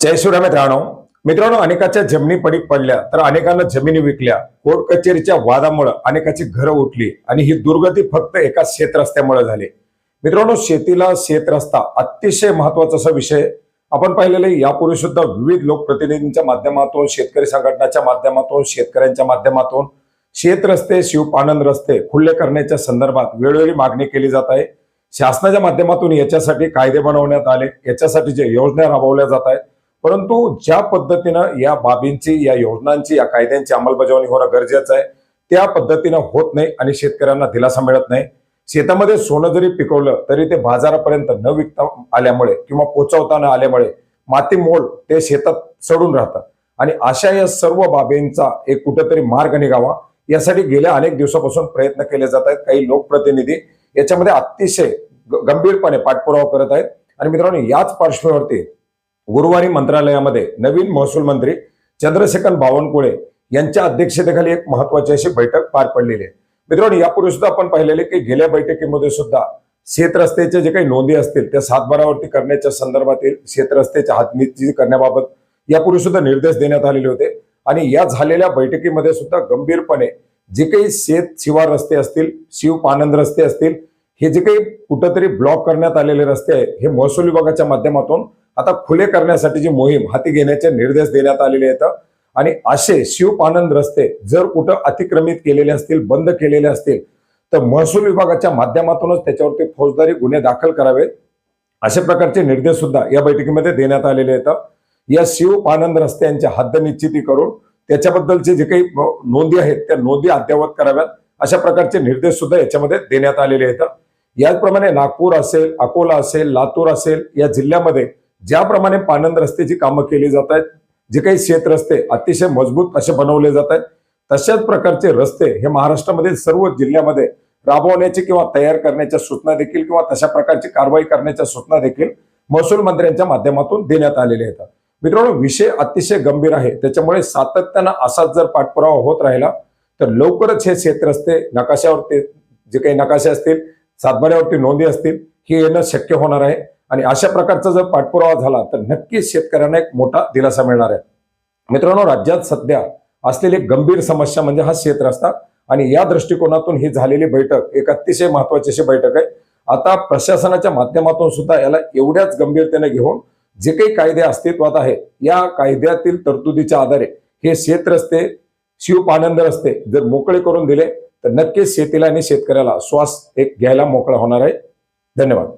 जय शिवराय मित्रांनो. मित्रांनो अनेकाच्या जमिनी पडीक पडल्या तर अनेकांना जमिनी विकल्या. कोर्ट कचेरीच्या वादामुळे अनेकाची घरं उठली आणि ही दुर्गती फक्त एका शेतरस्त्यामुळे झाली. मित्रांनो शेतीला शेत रस्ता अतिशय महत्त्वाचा असा विषय. आपण पाहिलेलं यापूर्वी सुद्धा विविध लोकप्रतिनिधींच्या माध्यमातून शेतकरी संघटनाच्या माध्यमातून शेतकऱ्यांच्या माध्यमातून शेत रस्ते शिवपानंद रस्ते खुल्ले करण्याच्या संदर्भात वेळोवेळी मागणी केली जात आहे. शासनाच्या माध्यमातून याच्यासाठी कायदे बनवण्यात आले याच्यासाठी जे योजना राबवल्या जात आहेत परंतु ज्या पद्धतीनं या बाबींची या योजनांची या कायद्यांची अंमलबजावणी होणं गरजेचं आहे त्या पद्धतीनं होत नाही आणि शेतकऱ्यांना दिलासा मिळत नाही. शेतामध्ये सोनं जरी पिकवलं तरी ते बाजारापर्यंत न विकता आल्यामुळे किंवा पोचवता न आल्यामुळे माती मोल ते शेतात सडून राहतं. आणि अशा या सर्व बाबींचा एक कुठेतरी मार्ग निघावा यासाठी गेल्या अनेक दिवसापासून प्रयत्न केले जात आहेत. काही लोकप्रतिनिधी याच्यामध्ये अतिशय गंभीरपणे पाठपुरावा करत आहेत. आणि मित्रांनो याच पार्श्वभूमीवरती गुरुवारी मंत्रालयामध्ये नवीन महसूल मंत्री चंद्रशेखर बावनकुळे यांच्या अध्यक्षतेखाली एक महत्वाची अशी बैठक पार पडलेली आहे. मित्रांनो यापूर्वी सुद्धा आपण पाहिलेले की गेल्या बैठकीमध्ये सुद्धा शेत रस्त्याचे जे काही नोंदी असतील त्या सातबारावरती करण्याच्या संदर्भातील शेत रस्त्याच्या हातनीती करण्याबाबत यापूर्वी सुद्धा निर्देश देण्यात आलेले होते. आणि या झालेल्या बैठकीमध्ये सुद्धा गंभीरपणे जे काही शेत शिवार रस्ते असतील शिव पानंद रस्ते असतील हे जे काही कुठंतरी ब्लॉक करण्यात आलेले रस्ते आहेत हे महसूल विभागाच्या माध्यमातून आता खुले करण्यासाठीची मोहीम हाती घेण्याचे निर्देश देण्यात आलेले आहेत. आणि असे शिवपानंद रस्ते जर कुठं अतिक्रमित केलेले असतील बंद केलेले असतील तर महसूल विभागाच्या माध्यमातूनच त्याच्यावरती फौजदारी गुन्हे दाखल करावेत. अशा प्रकारचे निर्देश सुद्धा या बैठकीमध्ये देण्यात आलेले आहेत. या शिवपानंद रस्त्यांच्या हद्द निश्चिती करून त्याच्याबद्दलचे जे काही नोंदी आहेत त्या नोंदी अद्ययावत कराव्यात. अशा प्रकारचे निर्देश सुद्धा याच्यामध्ये देण्यात आलेले आहेत. याचप्रमाणे नागपूर असेल अकोला असेल लातूर असेल या जिल्ह्यामध्ये ज्याप्रमाणे पानंद रस्त्याची कामं केली जात आहेत जे काही शेत रस्ते अतिशय मजबूत असे बनवले जात आहेत तशाच प्रकारचे रस्ते हे महाराष्ट्रामध्ये सर्व जिल्ह्यामध्ये राबवण्याची किंवा तयार करण्याच्या सूचना देखील किंवा तशा प्रकारची कारवाई करण्याच्या सूचना देखील महसूल मंत्र्यांच्या माध्यमातून देण्यात आलेल्या आहेत. मित्रांनो विषय अतिशय गंभीर आहे. त्याच्यामुळे सातत्यानं असाच जर पाठपुरावा होत राहिला तर लवकरच हे शेत रस्ते नकाशावरती जे काही नकाशे असतील सातबाऱ्यावरती नोंदी असतील हे येणं शक्य होणार आहे. आणि अशा प्रकारचा जर पाठपुरावा झाला तर नक्कीच शेतकऱ्यांना एक मोठा दिलासा मिळणार आहे. मित्रांनो राज्यात सध्या असलेली एक गंभीर समस्या म्हणजे हा शेत रस्ता आणि या दृष्टिकोनातून ही झालेली बैठक एक अतिशय महत्वाची अशी बैठक आहे. आता प्रशासनाच्या माध्यमातून सुद्धा याला एवढ्याच गंभीरतेने घेऊन जे काही कायदे अस्तित्वात आहे या कायद्यातील तरतुदीच्या आधारे हे शेत रस्ते शिवपानंद रस्ते जर मोकळे करून दिले तर नक्कीच शेतीला आणि शेतकऱ्याला श्वास एक घ्यायला मोकळा होणार आहे. धन्यवाद.